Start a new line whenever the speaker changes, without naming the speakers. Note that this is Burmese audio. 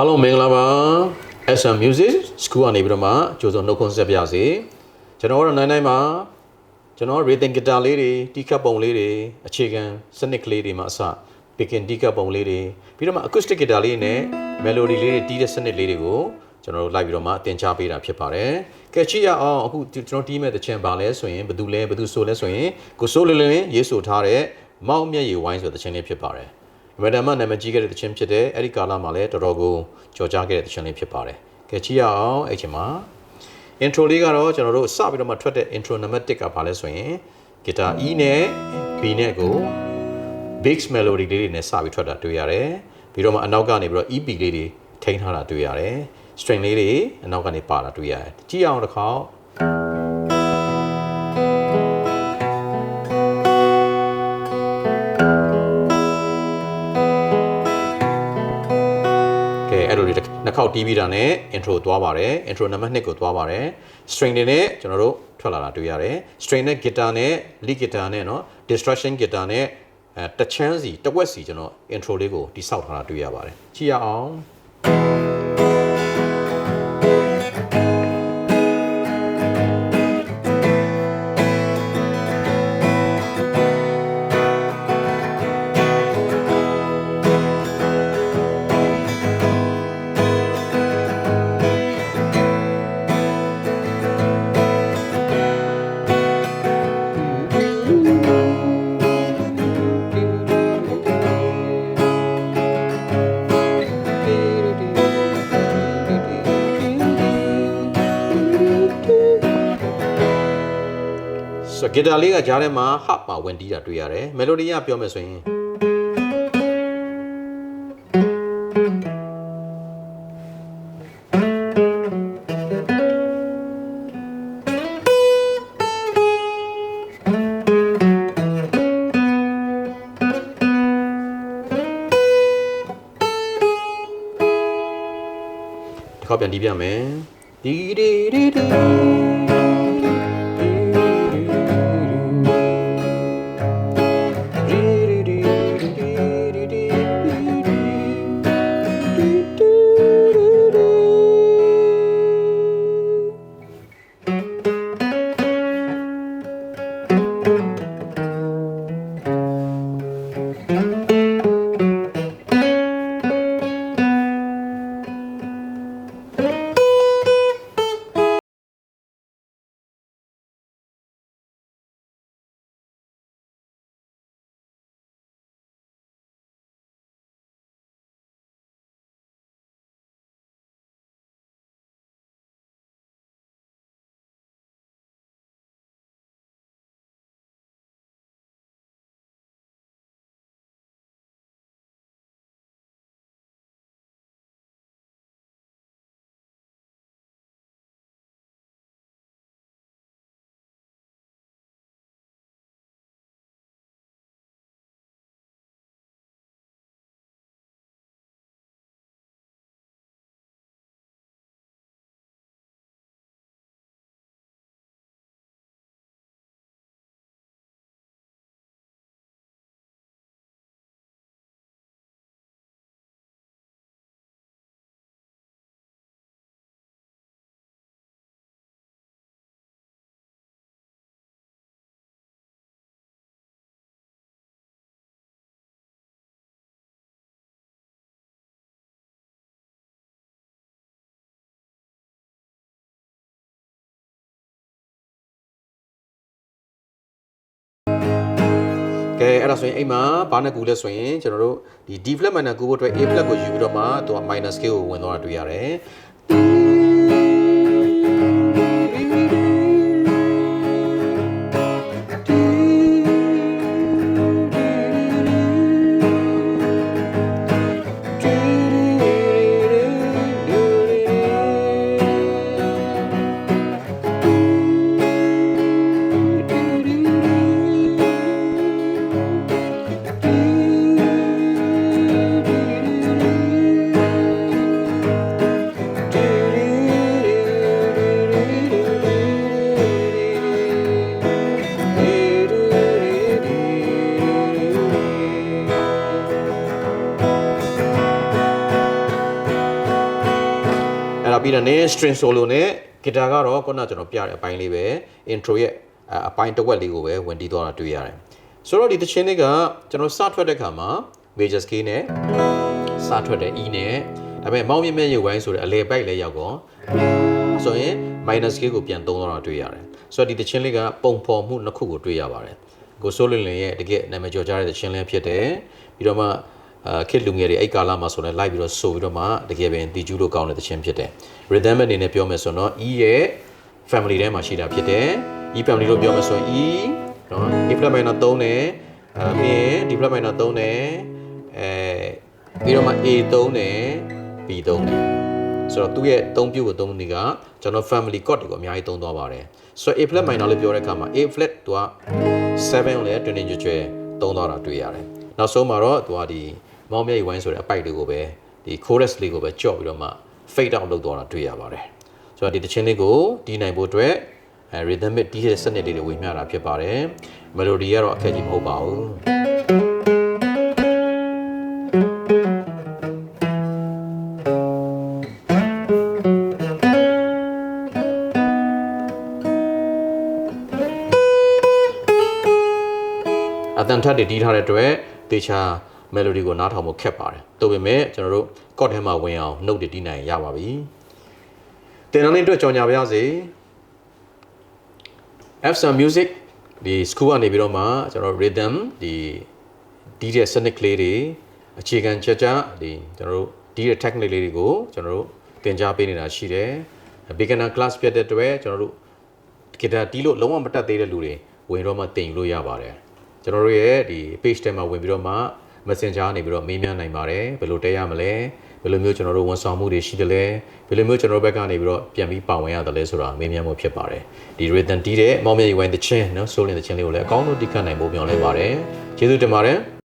အားလုံးမင်္ဂလာပါ SM Music School ကနေပြီးတော့မှကြိုးစုံနှုတ်ခွန်းဆက်ပြစေကျွန်တော်တို့နိုင်နိုင်မှာကျွန်တော် rhythm guitar လေးတွေတီးကပ်ပုံလေးတွေအခြေခံစနစ်ကလေးတွေမှာအစ picking တီးကပ်ပုံလေးတွေပြီးတော့မှ acoustic guitar လေးနဲ့ melody လေးတွေတီးတဲ့စနစ်လေးတွေကိုကျွန်တော်တို့လိုက်ပြီးတော့မှအသင်ကြားပေးတာဖြစ်ပါတယ်ကဲချစ်ရအောင်အခုကျွန်တော်တီးမဲ့တချင်ပါလဲဆိုရင်ဘယ်သူလဲဘယ်သူဆိုလဲဆိုရင်ကိုဆိုးလင်းလင်းရေးဆိုထားတဲ့မောက်မျက်ရည်ဝိုင်းဆိုတဲ့တချင်လေးဖြစ်ပါတယ် အမေရိကန်မှာနာမည်ကြီးခဲ့တဲ့တခြင်းဖြစ်တဲ့အဲ့ဒီကာလမှာလည်းတော်တော်ကိုကြော်ကြားခဲ့တဲ့တခြင်းလေးဖြစ်ပါတယ်။ကဲကြည့်ရအောင်အဲ့ချိန်မှာ intro လေးကတော့ကျွန်တော်တို့စပြီးတော့မှထွက်တဲ့ intro နံပါတ်1ကဘာလဲဆိုရင် guitar E နဲ့ B နဲ့ကို bass melody လေးတွေနဲ့စပြီးထွက်တာတွေ့ရတယ်။ပြီးတော့မှအနောက်ကနေပြီးတော့ EP လေးတွေထိန်းထားတာတွေ့ရတယ်။ string လေးတွေအနောက်ကနေပါတာတွေ့ရတယ်။ကြည့်အောင်တစ်ခေါက်ကဲ ခေါက်တီးပြီးတာနဲ့ intro သွားပါတယ် intro နံပါတ်2ကိုသွားပါတယ် string တွေနဲ့ကျွန်တော်တို့ထွက်လာတာတွေ့ရတယ် string နဲ့ guitar နဲ့ lead guitar နဲ့เนาะ distortion guitar နဲ့အဲတချမ်းစီတစ်ဝက်စီကျွန်တော် intro လေးကိုတိဆောက်ထားတာတွေ့ရပါတယ်ကြည့်ရအောင် ဆိုဂီတာလေးကကြားထဲမှာ harp မှာဝင်တီးတာတွေ့ရတယ်။ melody ကပြောမယ်ဆိုရင်ဒီခေါက်ပြန်တီးပြမယ်။ဒီဒီဒီဒီ ကဲအဲ့ဒါဆိုရင်အိမ်မှာဘာနဲ့ကူလဲဆိုရင်ကျွန်တော်တို့ဒီ D flat minor ကူဖို့အတွက် A flat ကိုယူပြီးတော့မှသူက minor scale ကိုဝင်သွားတာတွေ့ရတယ် ပြီးတော့ name string solo နဲ့ guitar ကတော့ခုနကကျွန်တော်ပြတဲ့အပိုင်းလေးပဲ intro ရဲ့အအပိုင်းတစ်ဝက်လေးကိုပဲဝင်တီးသွားတာတွေ့ရတယ်ဆိုတော့ဒီတခြင်းလေးကကျွန်တော်စထွက်တဲ့ခါမှာ major scale နဲ့စထွက်တဲ့ E နဲ့ဒါပေမဲ့မောင်းမြင့်မြင့်ရုပ်ပိုင်းဆိုတဲ့အလေပိုက်လည်းရောက်တော့ဆိုရင် minor scale ကိုပြန်သုံးသွားတာတွေ့ရတယ်ဆိုတော့ဒီတခြင်းလေးကပုံဖော်မှုနှစ်ခုကိုတွေ့ရပါတယ်ကိုစိုးလင်လင်ရဲ့တကယ်နာမည်ကျော်ကြားတဲ့တခြင်းလေးဖြစ်တယ်ပြီးတော့မှ အာခစ်လူငယ်တွေအဲ့ကာလာမှာဆိုရင်လိုက်ပြီးတော့ဆိုပြီးတော့မှတကယ်ပင်တီကျူးလို့ကောင်းတဲ့တခြင်းဖြစ်တယ် rhythm အနေနဲ့ပြောမယ်ဆိုတော့ E ရဲ့ family ထဲမှာရှိတာဖြစ်တယ် E family လို့ပြောမယ်ဆိုရင် E နော် A flat minor 3နဲ့အဲပြီးရင် D flat minor 3နဲ့အဲပြီးတော့မှ A 3နဲ့ B 3နဲ့ဆိုတော့သူ့ရဲ့အသုံးပြုကိုသုံးနည်းကကျွန်တော် family chord တွေကိုအများကြီးသုံးသွားပါတယ်ဆိုတော့ A flat minor လို့ပြောတဲ့အခါမှာ A flat သူက7ကိုလည်းတွင်တွင်ကြွကြွသုံးသွားတာတွေ့ရတယ်နောက်ဆုံးမှာတော့သူကဒီ မောင်းမြိတ်ဝိုင်းဆိုတဲ့အပိုက်တွေကိုပဲဒီ chorus လေးကိုပဲကြော့ပြီးတော့မှ fade out လုပ်သွားတာတွေ့ရပါတယ်ဆိုတော့ဒီတခြင်းလေးကိုတီးနိုင်ဖို့အတွက်အဲ rhythmic တီးတဲ့စနစ်လေးတွေဝေမျှတာဖြစ်ပါတယ် melody ကတော့အခက်ကြီးမဟုတ်ပါဘူးအတန်ထက်တွေတီးထားတဲ့အတွက်တေချာ melody ကိုနားထောင်ဖို့ခက်ပါတယ်။ဒါပေမဲ့ကျွန်တော်တို့ chord ထဲမှာဝင်အောင် note တွေတီးနိုင်ရပါပြီ။တင်တန်းလေးအတွက်ကြော်ညာပါရစေ။ F some music ဒီ school ကနေပြီးတော့မှကျွန်တော် rhythm ဒီဒီတဲ့ sonic ကလေးတွေအခြေခံချက်ကြဒီကျွန်တော်တို့ဒီတဲ့ technique လေးတွေကိုကျွန်တော်တို့သင်ကြားပေးနေတာရှိတယ် beginner class ဖြစ်တဲ့အတွက်ကျွန်တော်တို့ဂီတာတီးလို့လုံးဝမတတ်သေးတဲ့လူတွေဝင်တော့မှသင်ယူလို့ရပါတယ်ကျွန်တော်တို့ရဲ့ဒီ page ထဲမှာဝင်ပြီးတော့မှ messenger ကနေပြီးတော့မေးမြန်းနိုင်ပါတယ်ဘယ်လိုတက်ရမလဲဘယ်လိုမျိုးကျွန်တော်တို့ဝန်ဆောင်မှုတွေရှိတယ်လဲဘယ်လိုမျိုးကျွန်တော်တို့ဘက်ကနေပြီးတော့ပြန်ပြီးပါဝင်ရတယ်လဲဆိုတာမေးမြန်းမှုဖြစ်ပါတယ်ဒီ rhythm တီးတဲ့မောင်မြေဝိုင်းတချင်းနော်ဆိုလင်တချင်းလေးကိုလည်းအကောင်းဆုံးတိခတ်နိုင်ဖို့ပြောင်းလဲပါတယ်ကျေးဇူးတင်ပါတယ်